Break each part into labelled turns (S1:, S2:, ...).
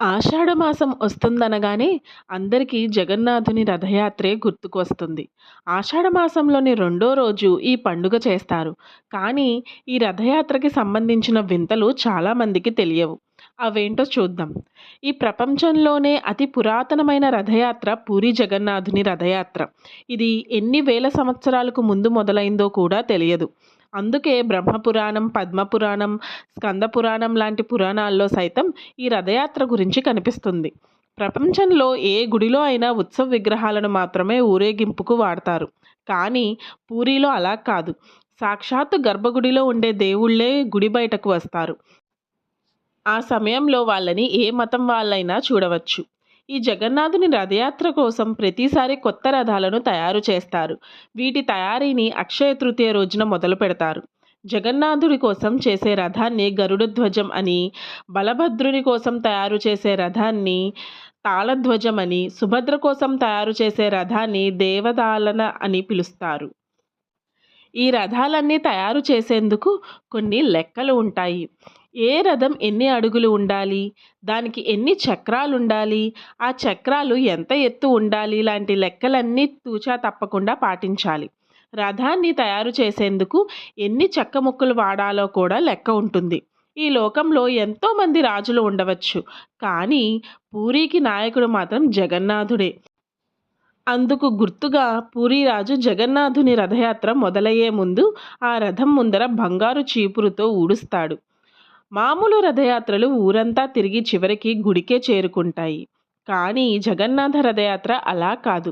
S1: ఆషాఢమాసం వస్తుందనగానే అందరికీ జగన్నాథుని రథయాత్రే గుర్తుకు వస్తుంది ఆషాఢమాసంలోని రెండో రోజు ఈ పండుగ చేస్తారు. కానీ ఈ రథయాత్రకి సంబంధించిన వింతలు చాలామందికి తెలియవు. అవేంటో చూద్దాం. ఈ ప్రపంచంలోనే అతి పురాతనమైన రథయాత్ర పూరి జగన్నాథుని రథయాత్ర. ఇది ఎన్ని వేల సంవత్సరాలకు ముందు మొదలైందో కూడా తెలియదు. అందుకే బ్రహ్మపురాణం పద్మపురాణం స్కందపురాణం లాంటి పురాణాల్లో సైతం ఈ రథయాత్ర గురించి కనిపిస్తుంది. ప్రపంచంలో ఏ గుడిలో అయినా ఉత్సవ విగ్రహాలను మాత్రమే ఊరేగింపుకు వాడతారు. కానీ పూరిలో అలా కాదు. సాక్షాత్తు గర్భగుడిలో ఉండే దేవుళ్ళే గుడి బయటకు వస్తారు. ఆ సమయంలో వాళ్ళని ఏ మతం వాళ్ళైనా చూడవచ్చు. ఈ జగన్నాథుని రథయాత్ర కోసం ప్రతిసారి కొత్త రథాలను తయారు చేస్తారు. వీటి తయారీని అక్షయ తృతీయ రోజున మొదలు పెడతారు. జగన్నాథుడి కోసం చేసే రథాన్ని గరుడధ్వజం అని బలభద్రుని కోసం తయారు చేసే రథాన్ని తాళధ్వజం అని సుభద్ర కోసం తయారు చేసే రథాన్ని దేవదాలన అని పిలుస్తారు. ఈ రథాలన్నీ తయారు చేసేందుకు కొన్ని లెక్కలు ఉంటాయి. ఏ రథం ఎన్ని అడుగులు ఉండాలి? దానికి ఎన్ని చక్రాలు ఉండాలి ఆ చక్రాలు ఎంత ఎత్తు ఉండాలి? లాంటి లెక్కలన్నీ తూచా తప్పకుండా పాటించాలి. రథాన్ని తయారు చేసేందుకు ఎన్ని చెక్క ముక్కలు వాడాలో కూడా లెక్క ఉంటుంది. ఈ లోకంలో ఎంతోమంది రాజులు ఉండవచ్చు. కానీ పూరికి నాయకుడు మాత్రం జగన్నాథుడే. అందుకు గుర్తుగా పూరీరాజు జగన్నాథుని రథయాత్ర మొదలయ్యే ముందు ఆ రథం ముందర బంగారు చీపురుతో ఊడుస్తాడు. మామూలు రథయాత్రలు ఊరంతా తిరిగి చివరికి గుడికే చేరుకుంటాయి. కానీ జగన్నాథ రథయాత్ర అలా కాదు.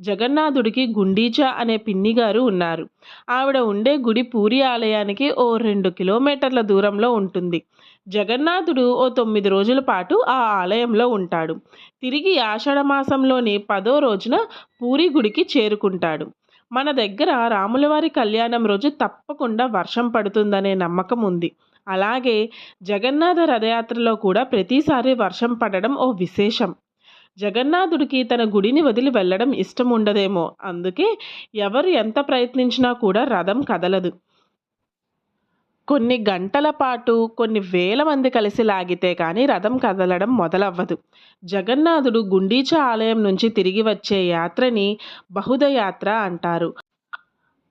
S1: జగన్నాథుడికి గుండీచా అనే పిన్నిగారు ఉన్నారు. ఆవిడ ఉండే గుడి పూరి ఆలయానికి ఓ రెండు కిలోమీటర్ల దూరంలో ఉంటుంది. జగన్నాథుడు ఓ తొమ్మిది రోజుల పాటు ఆ ఆలయంలో ఉంటాడు. తిరిగి ఆషాఢమాసంలోని పదో రోజున పూరి గుడికి చేరుకుంటాడు. మన దగ్గర రాములవారి కళ్యాణం రోజు తప్పకుండా వర్షం పడుతుందనే నమ్మకం ఉంది. అలాగే జగన్నాథ రథయాత్రలో కూడా ప్రతిసారి వర్షం పడడం ఓ విశేషం. జగన్నాథుడికి తన గుడిని వదిలి వెళ్ళడం ఇష్టం ఉండదేమో. అందుకే ఎవరు ఎంత ప్రయత్నించినా కూడా రథం కదలదు. కొన్ని గంటల పాటు కొన్ని వేల మంది కలిసి లాగితే కానీ రథం కదలడం మొదలవ్వదు. జగన్నాథుడు గుండీచ ఆలయం నుంచి తిరిగి వచ్చే యాత్రని బహుదయాత్ర అంటారు.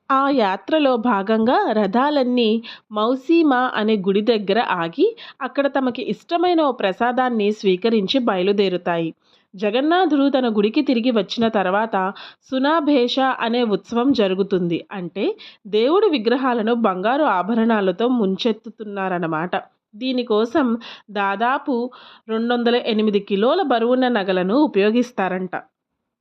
S1: ఆ యాత్రలో భాగంగా రథాలన్నీ మౌసీమా అనే గుడి దగ్గర ఆగి అక్కడ తమకి ఇష్టమైన ఓ ప్రసాదాన్ని స్వీకరించి బయలుదేరుతాయి. జగన్నాథుడు తన గుడికి తిరిగి వచ్చిన తర్వాత సునాభేష అనే ఉత్సవం జరుగుతుంది. అంటే దేవుడి విగ్రహాలను బంగారు ఆభరణాలతో ముంచెత్తుతున్నారన్నమాట. దీనికోసం దాదాపు రెండు వందల ఎనిమిది కిలోల బరువున్న నగలను ఉపయోగిస్తారంట.